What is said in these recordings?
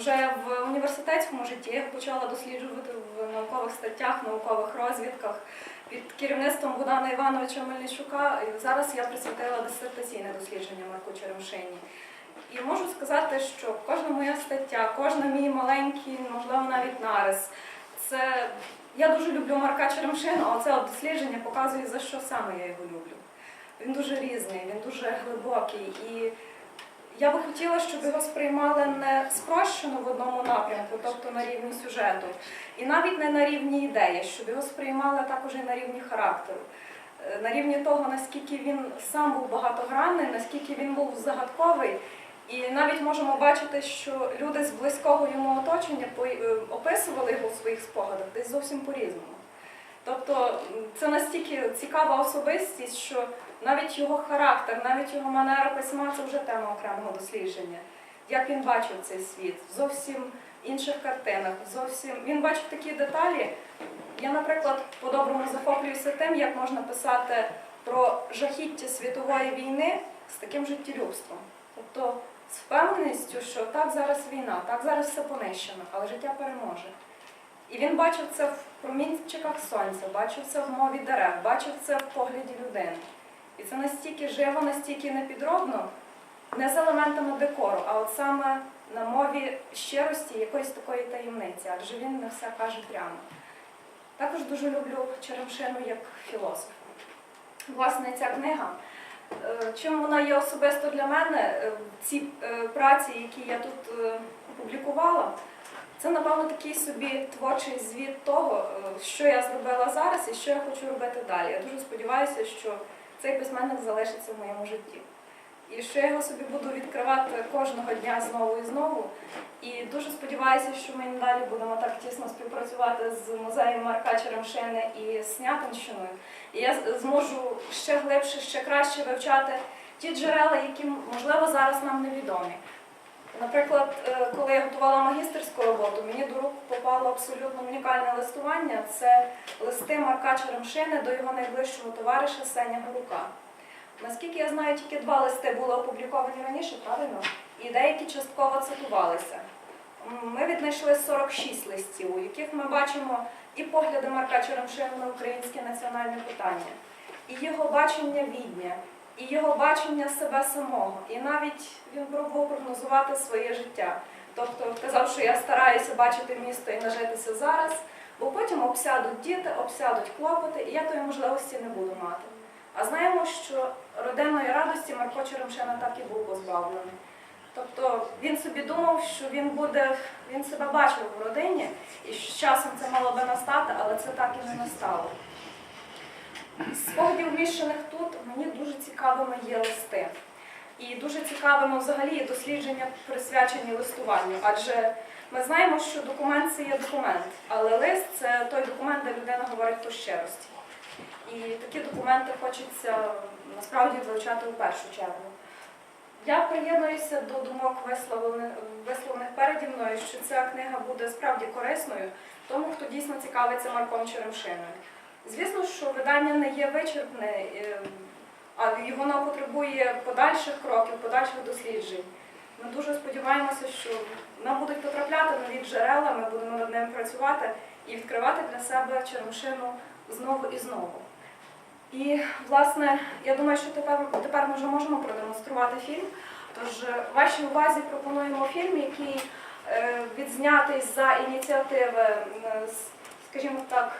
вже в університетському житті я почала досліджувати в наукових статтях, наукових розвідках під керівництвом Богдана Івановича Мельничука. І зараз я присвятила дисертаційне дослідження Марку Черемшині. І можу сказати, що кожна моя стаття, кожен мій маленький, можливо, навіть нарис, це я дуже люблю Марка Черемшину, а це дослідження показує, за що саме я його люблю. Він дуже різний, він дуже глибокий. І я би хотіла, щоб його сприймали не спрощено в одному напрямку, тобто на рівні сюжету, і навіть не на рівні ідеї, щоб його сприймали також і на рівні характеру, Е, на рівні того, наскільки він сам був багатогранний, наскільки він був загадковий. І навіть можемо бачити, що люди з близького йому оточення е, описували його в своїх спогадах десь зовсім по-різному. Тобто це настільки цікава особистість, що навіть його характер, навіть його манера письма це вже тема окремого дослідження. Як він бачив цей світ зовсім інших картинах, зовсім він бачив такі деталі. Я, наприклад, по-доброму захоплююся тим, як можна писати про жахіття світової війни з таким життєлюбством. Тобто з впевненістю, що так зараз війна, так зараз все понищено, але життя переможе. І він бачив це в промінчиках сонця, бачив це в мові дерев, бачив це в погляді людини. І це настільки живо, настільки непідробно, не з елементами декору, а от саме на мові щирості якоїсь такої таємниці, адже він не все каже прямо. Також дуже люблю Черемшину як філософа. Власне, ця книга, е, чим вона є особисто для мене, е, ці е, праці, які я тут опублікувала, це, напевно, такий собі творчий звіт того, е, що я зробила зараз і що я хочу робити далі. Я дуже сподіваюся, що цей письменник залишиться в моєму житті. І що я його собі буду відкривати кожного дня знову і знову. І дуже сподіваюся, що ми надалі будемо так тісно співпрацювати з музеєм Марка Черемшини і Снятинщиною. І я зможу ще глибше, ще краще вивчати ті джерела, які, можливо, зараз нам невідомі. Наприклад, е, коли я готувала магістерську роботу, мені до рук попало абсолютно унікальне листування. Це листи Марка Черемшини до його найближчого товариша Сеня Горука. Наскільки я знаю, тільки два листи були опубліковані раніше, правильно? І деякі частково цитувалися. Ми віднайшли 46 листів, у яких ми бачимо і погляди Марка Черемшина на українське національне питання, і його бачення відня, і його бачення себе самого. І навіть він пробував прогнозувати своє життя. Тобто казав, що я стараюся бачити місто і нажитися зараз, бо потім обсядуть діти, обсядуть клопоти, і я тої можливості не буду мати. А знаємо, що родинної радості Марко Черемшина так і був позбавлений. Тобто він собі думав, що він буде, він себе бачив в родині, і з часом це мало би настати, але це так і не настало. З спогадів вміщених тут мені дуже цікавими є листи. І дуже цікавими взагалі дослідження присвячені листуванню, адже ми знаємо, що документ це є документ, але лист це той документ, де людина говорить по щирості. І такі документи хочеться насправді вивчати у першу чергу. Я приєднуюся до думок, висловлених, переді мною, що ця книга буде справді корисною тому, хто дійсно цікавиться Марком Черемшиною. Звісно, що видання не є вичерпне, е, а його потребує подальших кроків, подальших досліджень. Ми дуже сподіваємося, що нам будуть потрапляти нові джерела, ми будемо над ними працювати і відкривати для себе Черемшину знову і знову. І, власне, я думаю, що тепер, тепер ми вже можемо продемонструвати фільм. Тож вашій увазі пропонуємо фільм, який е, відзнятий за ініціативи, е, скажімо так,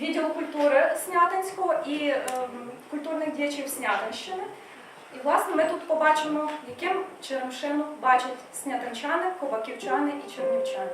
відділу культури Снятинського і е, культурних діячів Снятинщини. І, власне, ми тут побачимо, яким Черемшину бачать снятинчани, коваківчани і чернівчани.